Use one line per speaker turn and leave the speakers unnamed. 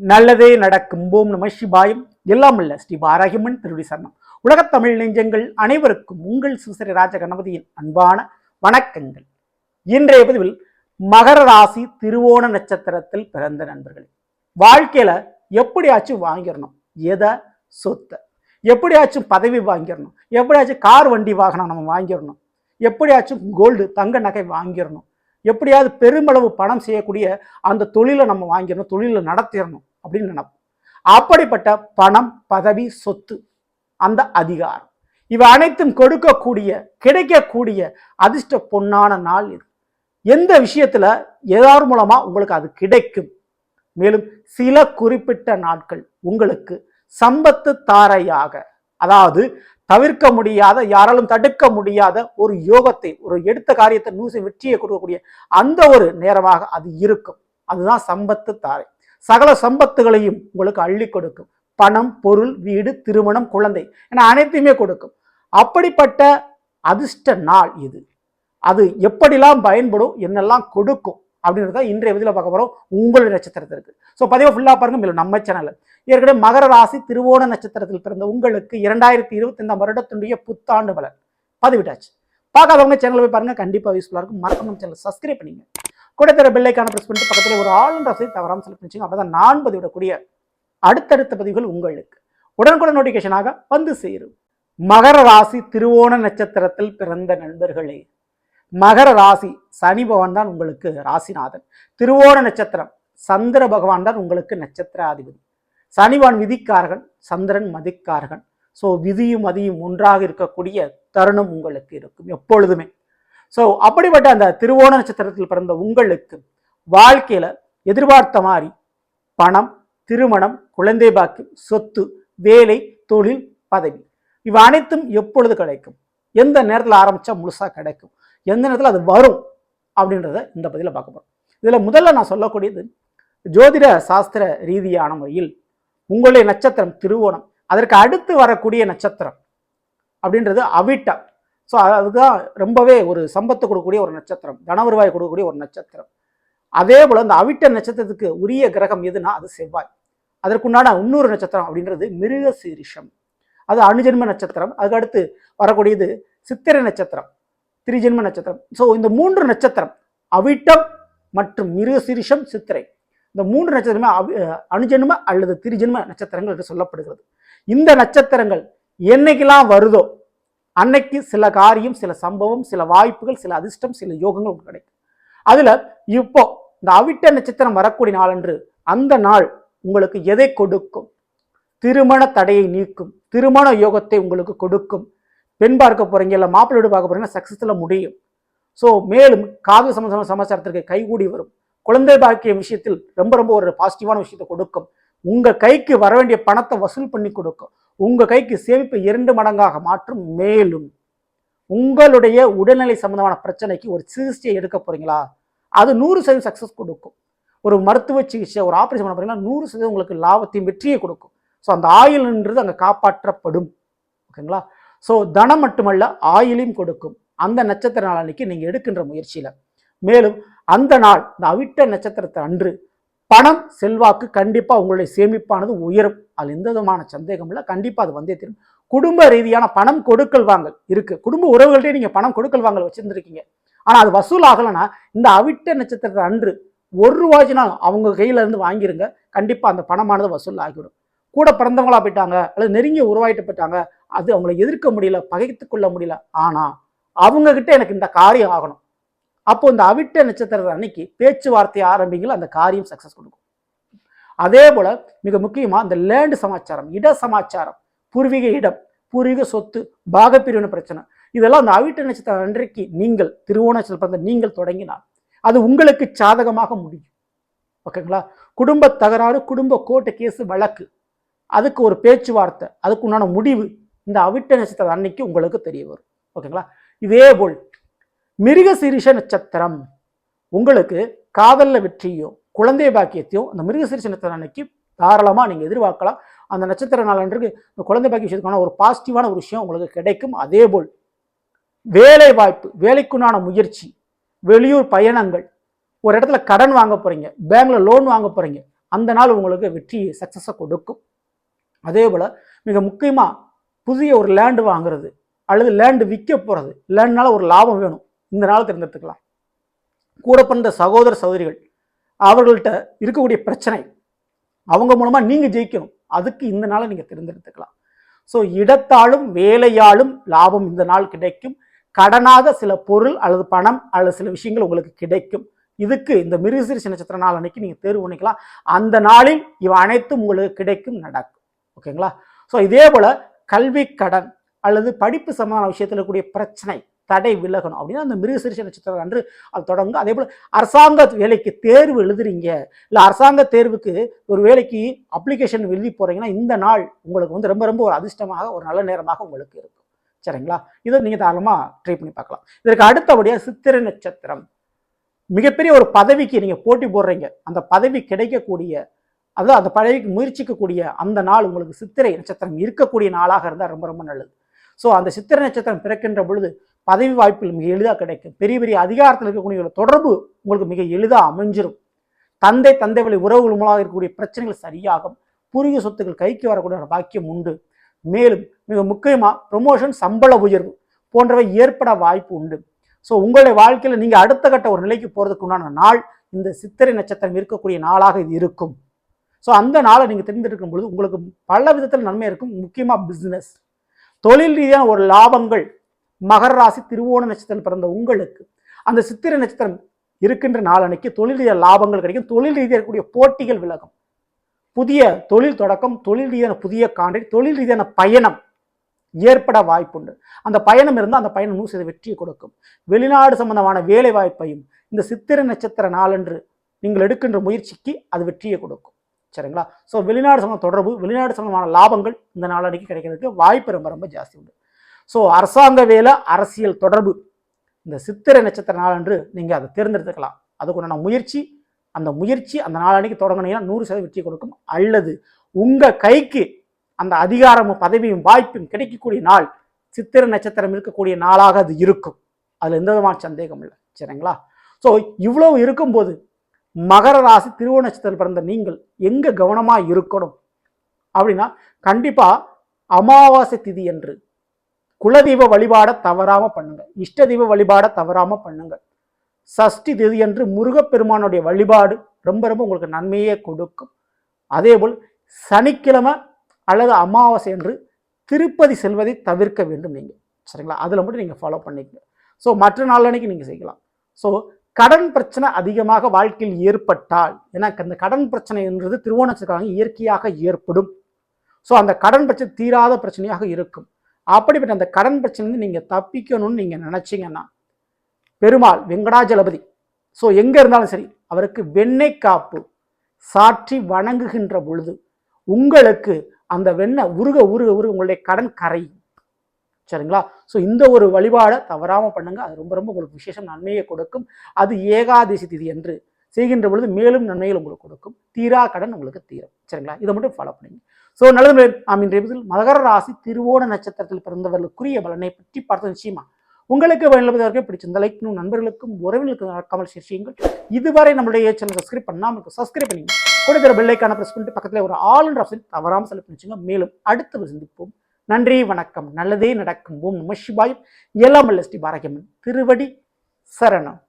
நல்லதே நடக்கும். ஓம் நம சிவாயம். எல்லாம் அல்ல ஸ்ரீ பாராகிமன் திருடி சரணம். உலகத் தமிழ் நெஞ்சங்கள் அனைவருக்கும் உங்கள் சுசரி ராஜ கணபதியின் அன்பான வணக்கங்கள். இன்றைய பதிவில் மகர ராசி திருவோண நட்சத்திரத்தில் பிறந்த நண்பர்கள் வாழ்க்கையில எப்படியாச்சும் வாங்கிடணும். எதை? சொத்தை. எப்படியாச்சும் பதவி வாங்கிடணும். எப்படியாச்சும் கார் வண்டி வாகனம் நம்ம வாங்கிடணும். எப்படியாச்சும் கோல்டு தங்க நகை வாங்கிடணும். எப்படியாவது பெருமளவு பணம் செய்யக்கூடிய அந்த தொழிலை நம்ம வாங்கிடணும் தொழிலை நடத்திடணும். அப்படின்னு நினைப்போம் அப்படிப்பட்ட பணம் பதவி சொத்து அந்த அதிகாரம். இவை அனைத்தும் கொடுக்கக்கூடிய கிடைக்கக்கூடிய அதிர்ஷ்ட பொன்னான நாள் இது. எந்த விஷயத்துல ஏதாவது மூலமா உங்களுக்கு அது கிடைக்கும். மேலும் சில குறிப்பிட்ட நாட்கள் உங்களுக்கு சம்பத்து தாரையாக அதாவது தவிர்க்க முடியாத யாராலும் தடுக்க முடியாத ஒரு யோகத்தை ஒரு எடுத்த காரியத்தை நூசி வெற்றியை கொடுக்கக்கூடிய அந்த ஒரு நேரமாக அது இருக்கும். அதுதான் சம்பத்து தாரை. சகல சம்பத்துகளையும் உங்களுக்கு அள்ளி கொடுக்கும். பணம் பொருள் வீடு திருமணம் குழந்தை என அனைத்தையுமே கொடுக்கும். அப்படிப்பட்ட அதிர்ஷ்ட நாள் இது. அது எப்படிலாம் பயன்படும் என்னெல்லாம் கொடுக்கும் அப்படின்றத இன்றைய விதியில் பார்க்க போகிறோம் உங்களுடைய நட்சத்திரத்திற்கு. ஸோ பதிவை ஃபுல்லாக பாருங்க. மேலும் நம்ம சேனல் ஏற்கனவே மகர ராசி திருவோண நட்சத்திரத்தில் பிறந்த உங்களுக்கு இரண்டாயிரத்தி இருபத்தி ஐந்தாம் வருடத்தினுடைய புத்தாண்டு பலன் பதிவிட்டாச்சு. பார்க்காதவங்க சேனலில் போய் பாருங்க. கண்டிப்பாக யூஸ்ஃபுல்லாக இருக்கும். மறக்காம சேனல் சப்ஸ்கிரைப் பண்ணிங்க. கூட தர பெல்லைக்கான ப்ரெஸ் பண்ணிட்டு பக்கத்தில் ஒரு ஆளுன்ற வசதி தவறாமல் செலக்ட் பண்ணிச்சிங்க. அப்போ தான் நான் பதிவிடக்கூடிய அடுத்தடுத்த பதிவுகள் உங்களுக்கு. உடனுக்குடன் நோட்டிஃபிகேஷனாக வந்து சேரும். மகர ராசி திருவோண நட்சத்திரத்தில் பிறந்த நண்பர்களே மகர ராசி சனி பகவான் தான் உங்களுக்கு ராசிநாதன். திருவோண நட்சத்திரம் சந்திர பகவான் தான் உங்களுக்கு நட்சத்திராதிபதி. சனிவான் விதிக்காரகன் சந்திரன் மதிக்காரகன். ஸோ விதியும் மதியும் ஒன்றாக இருக்கக்கூடிய தருணம் உங்களுக்கு இருக்கும் எப்பொழுதுமே. ஸோ அப்படிப்பட்ட அந்த திருவோண நட்சத்திரத்தில் பிறந்த உங்களுக்கு வாழ்க்கையில் எதிர்பார்த்த மாதிரி பணம் திருமணம் குழந்தை பாக்கியம் சொத்து வேலை தொழில் பதவி இவை அனைத்தும் எப்பொழுது கிடைக்கும்? எந்த நேரத்தில் ஆரம்பித்தா முழுசாக கிடைக்கும்? எந்த நேரத்தில் அது வரும்? அப்படின்றத இந்த பதிலில் பார்க்க போகிறோம் இதில் முதல்ல நான் சொல்லக்கூடியது ஜோதிட சாஸ்திர ரீதியான முறையில் உங்களுடைய நட்சத்திரம் திருவோணம் அதற்கு அடுத்து வரக்கூடிய நட்சத்திரம் அப்படின்றது அவிட்டா ஸோ அதுதான் ரொம்பவே ஒரு சம்பத்தை கொடுக்கக்கூடிய ஒரு நட்சத்திரம். தன வருவாய் கொடுக்கக்கூடிய ஒரு நட்சத்திரம். அதே போல் அந்த அவிட்ட நட்சத்திரத்துக்கு உரிய கிரகம் எதுனா அது செவ்வாய். அதற்குண்டான இன்னொரு நட்சத்திரம் அப்படின்றது மிருக சீரிஷம் அது அணுஜென்ம நட்சத்திரம். அதுக்கடுத்து வரக்கூடியது சித்திரை நட்சத்திரம் திரிஜென்ம நட்சத்திரம். ஸோ இந்த மூன்று நட்சத்திரம் அவிட்டம் மற்றும் மிருக சீரிஷம் சித்திரை. இந்த மூன்று நட்சத்திரமே அவி அணுஜென்ம அல்லது திரிஜென்ம நட்சத்திரங்கள் என்று சொல்லப்படுகிறது. இந்த நட்சத்திரங்கள் என்னைக்கெல்லாம் வருதோ அன்னைக்கு சில காரியம் சில சம்பவம் சில வாய்ப்புகள் சில அதிர்ஷ்டம் சில யோகங்கள் உங்களுக்கு கிடைக்கும். அதில் இப்போ இந்த அவிட்ட நட்சத்திரம் வரக்கூடிய நாளன்று அந்த நாள் உங்களுக்கு எதை கொடுக்கும்? திருமண தடையை நீக்கும் திருமண யோகத்தை உங்களுக்கு கொடுக்கும். பெண் பார்க்க போகிறீங்க இல்லை மாப்பிள்ளை வீடு பார்க்க போறீங்கன்னா சக்ஸஸில் முடியும். ஸோ மேலும் காதல் சம்பந்தமான சமாச்சாரத்திற்கு கைகூடி வரும். குழந்தை பாக்கிய விஷயத்தில் ரொம்ப ரொம்ப ஒரு பாசிட்டிவான விஷயத்தை கொடுக்கும். உங்கள் கைக்கு வர வேண்டிய பணத்தை வசூல் பண்ணி கொடுக்கும் உங்கள் கைக்கு சேமிப்பை இரண்டு மடங்காக மாற்றும் மேலும் உங்களுடைய உடல்நிலை சம்பந்தமான பிரச்சனைக்கு ஒரு சிகிச்சை எடுக்க போகிறீங்களா அது நூறு சதவீதம் சக்ஸஸ் கொடுக்கும். ஒரு மருத்துவ சிகிச்சை ஒரு ஆப்ரேஷன் பண்ண போகிறீங்கன்னா நூறு சதவீதம் உங்களுக்கு லாபத்தையும் வெற்றியை கொடுக்கும். ஸோ அந்த ஆயுள்ன்றது அங்கே காப்பாற்றப்படும். ஓகேங்களா? ஸோ தனம் மட்டுமல்ல ஆயிலையும் கொடுக்கும். அந்த நட்சத்திர நாள் அன்னைக்கு நீங்கள் எடுக்கின்ற முயற்சியில். மேலும் அந்த நாள் இந்த அவிட்ட நட்சத்திரத்தை அன்று பணம் செல்வாக்கு கண்டிப்பாக உங்களுடைய சேமிப்பானது உயரும். அது எந்த விதமான சந்தேகம் இல்லை. கண்டிப்பாக அது வந்தே தெரியும் குடும்ப ரீதியான பணம் கொடுக்கல் வாங்கல் இருக்குது குடும்ப உறவுகள்கிட்டயே நீங்கள் பணம் கொடுக்கல் வாங்கல் வச்சுருந்துருக்கீங்க. ஆனால் அது வசூல் ஆகலைன்னா இந்த அவிட்ட நட்சத்திரத்தை அன்று ஒரு ரூபாய்ச்சினாலும் அவங்க கையிலேருந்து வாங்கிருங்க. கண்டிப்பாக அந்த பணமானது வசூல் ஆகிவிடும். கூட பிறந்தவங்களா போயிட்டாங்க அல்லது நெருங்கிய உருவாயிட்டு போயிட்டாங்க அது அவங்கள எதிர்க்க முடியல பகைத்து கொள்ள முடியல. ஆனால் அவங்கக்கிட்ட எனக்கு இந்த காரியம் ஆகணும். அப்போ இந்த அவிட்ட நட்சத்திரத்தை அன்னைக்கு பேச்சுவார்த்தை ஆரம்பிங்கள் அந்த காரியம் சக்சஸ் கொடுக்கும். அதே போல மிக முக்கியமா இந்த லேண்டு சமாச்சாரம் இட சமாச்சாரம் பூர்வீக இடம் பூர்வீக சொத்து பாகப்பிரிவின பிரச்சனை. இதெல்லாம் அந்த அவிட்ட நட்சத்திரம் அன்றைக்கு நீங்கள் திருவோணத்தில் பிறந்த நீங்கள் தொடங்கினால் அது உங்களுக்கு சாதகமாக முடியும். ஓகேங்களா? குடும்ப தகராறு குடும்ப கோர்ட்டு கேஸ் வழக்கு. அதுக்கு ஒரு பேச்சுவார்த்தை அதுக்கு உண்டான முடிவு இந்த அவிட்ட நட்சத்திரம் அன்னைக்கு உங்களுக்கு தெரிய வரும். ஓகேங்களா? இதே போல் மிருகசிரிஷ நட்சத்திரம். உங்களுக்கு காதலில் வெற்றியோ குழந்தை பாக்கியத்தையும் அந்த மிருகசிரிஷ நட்சத்திரம் அன்னைக்கு தாராளமாக நீங்கள் எதிர்பார்க்கலாம். அந்த நட்சத்திர நாளன்றைக்கு இந்த குழந்தை பாக்கிய விஷயத்துக்கான ஒரு பாசிட்டிவான ஒரு விஷயம் உங்களுக்கு கிடைக்கும். அதே போல் வேலை வாய்ப்பு வேலைக்குண்டான முயற்சி வெளியூர் பயணங்கள் ஒரு இடத்துல கடன் வாங்க போகிறீங்க பேங்கில் லோன் வாங்க போகிறீங்க அந்த நாள் உங்களுக்கு வெற்றி சக்ஸஸை கொடுக்கும். அதே போல் மிக முக்கியமாக புதிய ஒரு லேண்டு வாங்குறது அல்லது லேண்டு விற்க போகிறது லேண்ட்னால ஒரு லாபம் வேணும். இந்த நாள் தேர்ந்தெடுத்துக்கலாம். கூட பிறந்த சகோதர சகோதரிகள் அவர்கள்ட்ட இருக்கக்கூடிய பிரச்சனை அவங்க மூலமாக நீங்கள் ஜெயிக்கணும். அதுக்கு இந்த நாளை நீங்கள் தேர்ந்தெடுத்துக்கலாம். ஸோ இடத்தாலும் வேலையாலும் லாபம் இந்த நாள் கிடைக்கும். கடனாக சில பொருள் அல்லது பணம் அல்லது சில விஷயங்கள் உங்களுக்கு கிடைக்கும். இதுக்கு இந்த மிருகசீரிஷ நட்சத்திர நாள் அன்னைக்கு நீங்கள் தேர்வு பண்ணிக்கலாம். அந்த நாளில் இவை அனைத்தும் உங்களுக்கு கிடைக்கும் நடக்கும். ஓகேங்களா? ஸோ இதே போல் கல்வி கடன் அல்லது படிப்பு சம்பந்தமான விஷயத்தில் இருக்கக்கூடிய பிரச்சனை தடை விலகணும். அப்படின்னா அந்த மிருகசீரிஷ நட்சத்திரம் அன்று அது தொடங்கும். அதே போல் அரசாங்க வேலைக்கு தேர்வு எழுதுறீங்க. இல்லை அரசாங்க தேர்வுக்கு ஒரு வேலைக்கு அப்ளிகேஷன் எழுதி போகிறீங்கன்னா இந்த நாள் உங்களுக்கு வந்து ரொம்ப ரொம்ப ஒரு அதிர்ஷ்டமாக ஒரு நல்ல நேரமாக உங்களுக்கு இருக்கும். சரிங்களா? இதை நீங்கள் தாராளமாக ட்ரை பண்ணி பார்க்கலாம். இதற்கு அடுத்தபடியாக சித்திரை நட்சத்திரம். மிகப்பெரிய ஒரு பதவிக்கு நீங்கள் போட்டி போடுறீங்க. அந்த பதவி கிடைக்கக்கூடிய அதாவது அந்த பதவிக்கு முயற்சிக்கக்கூடிய அந்த நாள் உங்களுக்கு சித்திரை நட்சத்திரம் இருக்கக்கூடிய நாளாக இருந்தால் ரொம்ப ரொம்ப நல்லது. ஸோ அந்த சித்திரை நட்சத்திரம் பிறக்கின்ற பொழுது பதவி வாய்ப்புகள் மிக எளிதாக கிடைக்கும். பெரிய பெரிய அதிகாரத்தில் இருக்கக்கூடிய ஒரு தொடர்பு உங்களுக்கு மிக எளிதாக அமைஞ்சிரும். தந்தை தந்தை வழி உறவுகள் மூலமாக இருக்கக்கூடிய பிரச்சனைகள் சரியாகும். பூர்வீக சொத்துக்கள் கைக்கு வரக்கூடிய ஒரு பாக்கியம் உண்டு. மேலும் மிக முக்கியமாக ப்ரொமோஷன் சம்பள உயர்வு போன்றவை ஏற்பட வாய்ப்பு உண்டு. ஸோ உங்களுடைய வாழ்க்கையில் நீங்கள் அடுத்த கட்ட ஒரு நிலைக்கு போகிறதுக்கு உண்டான நாள் இந்த சித்திரை நட்சத்திரம் இருக்கக்கூடிய நாளாக இது இருக்கும். ஸோ அந்த நாளை நீங்கள் தெரிந்திருக்கும் பொழுது உங்களுக்கு பல விதத்தில் நன்மை இருக்கும். முக்கியமாக பிஸ்னஸ் தொழில் ரீதியான ஒரு லாபங்கள் மகர ராசி திருவோண நட்சத்திரம் பிறந்த உங்களுக்கு. அந்த சித்திர நட்சத்திரம் இருக்கின்ற நாளன்னைக்கு தொழில் ரீதியாக லாபங்கள் கிடைக்கும். தொழில் ரீதியாக இருக்கக்கூடிய போட்டிகள் விலகும். புதிய தொழில் தொடக்கம் தொழில் ரீதியான புதிய கான்ட்ராக்ட் தொழில் ரீதியான பயணம் ஏற்பட வாய்ப்புண்டு. அந்த பயணம் இருந்தால் அந்த பயணம் நூறு சதவீத வெற்றியை கொடுக்கும். வெளிநாடு சம்பந்தமான வேலை வாய்ப்பையும் இந்த சித்திர நட்சத்திர நாளன்று நீங்கள் எடுக்கின்ற முயற்சிக்கு அது வெற்றியை கொடுக்கும். சரிங்களா? ஸோ வெளிநாடு சம்பந்த தொடர்பு வெளிநாடு சம்பந்தமான லாபங்கள் இந்த நாளன்னைக்கு கிடைக்கிறதுக்கு வாய்ப்பு ரொம்ப ரொம்ப ஜாஸ்தி உண்டு. ஸோ அரசாங்க வேலை அரசியல் தொடர்பு. இந்த சித்திரை நட்சத்திர நாளன்று நீங்கள் அதை தேர்ந்தெடுத்துக்கலாம். அதுக்குண்டான முயற்சி அந்த முயற்சி அந்த நாளன்னைக்கு தொடங்கினீங்கன்னா நூறு சதவீதம் வெற்றி கொடுக்கும். அல்லது உங்கள் கைக்கு அந்த அதிகாரமும் பதவியும் வாய்ப்பும் கிடைக்கக்கூடிய நாள் சித்திர நட்சத்திரம் இருக்கக்கூடிய நாளாக அது இருக்கும். அதில் எந்த விதமான சந்தேகம் இல்லை. சரிங்களா? ஸோ இவ்வளவு இருக்கும்போது மகர ராசி திருவோண நட்சத்திரம் பிறந்த நீங்கள் எங்கே கவனமாக இருக்கணும்? அப்படின்னா கண்டிப்பாக அமாவாசை திதி என்று குலதெய்வ வழிபாட தவறாம பண்ணுங்க. இஷ்ட தெய்வ வழிபாட தவறாம பண்ணுங்க. சஷ்டி திதி என்று முருகப்பெருமானுடைய வழிபாடு ரொம்ப ரொம்ப உங்களுக்கு நன்மையே கொடுக்கும். அதேபோல் சனிக்கிழமை அல்லது அமாவாசை என்று திருப்பதி செல்வதை தவிர்க்க வேண்டும் நீங்கள் சரிங்களா? அதில் மட்டும் நீங்கள் ஃபாலோ பண்ணிக்கங்க. ஸோ மற்ற நாள் அன்னைக்கு நீங்கள் செய்யலாம். ஸோ கடன் பிரச்சனை அதிகமாக வாழ்க்கையில் ஏற்பட்டால் ஏன்னா அந்த கடன் பிரச்சனை என்றது திருவோணத்துக்காக இயற்கையாக ஏற்படும். ஸோ அந்த கடன் பிரச்சனை தீராத பிரச்சனையாக இருக்கும். அப்படிப்பட்ட அந்த கடன் பிரச்சனை நீங்கள் தப்பிக்கணும்னு நீங்கள் நினச்சிங்கன்னா பெருமாள் வெங்கடாஜலபதி ஸோ எங்கே இருந்தாலும் சரி அவருக்கு வெண்ணெய் காப்பு சாற்றி வணங்குகின்ற பொழுது உங்களுக்கு அந்த வெண்ணெய் உருக உருக உருக உங்களுடைய கடன் கரையும். சரிங்களா? ஸோ இந்த ஒரு வழிபாடை தவறாமல் பண்ணுங்க. அது ரொம்ப ரொம்ப உங்களுக்கு விசேஷம். நன்மையை கொடுக்கும். அது ஏகாதசி திதி என்று செய்கின்ற பொழுது மேலும் நன்மைகள் உங்களுக்கு கொடுக்கும். தீரா கடன் உங்களுக்கு தீரும். சரிங்களா? இதை மட்டும் ஃபாலோ பண்ணுங்க. ஸோ நல்லது நாம் இன்றைய மகர ராசி திருவோண நட்சத்திரத்தில் பிறந்தவர்களுக்குரிய பலனை பற்றி பார்த்த நிச்சயமா. உங்களுக்கு வழிபதற்கு பிடிச்சிருந்த லைக் நண்பர்களுக்கும் உறவினர்களுக்கும் நடக்காமல் ஷேர் செய்யுங்கள். இதுவரை நம்மளுடைய சேனல் சப்ஸ்கிரைப் பண்ணாமல் சப்ஸ்கிரைப் பண்ணிங்க. கொடுக்கிற பெல்லைக்கான ப்ரெஸ் பண்ணிட்டு பக்கத்தில் ஒரு ஆல் என்ற ஆப்ஷன் தவறாமல் செலக்ட் பண்ணிச்சுங்க. மேலும் அடுத்து சந்திப்போம். நன்றி வணக்கம். நல்லதே நடக்கும். ஓம் நம சிவாயம். எல்லாம் ஸ்ரீ பாரகியம்மன் திருவடி சரணம்.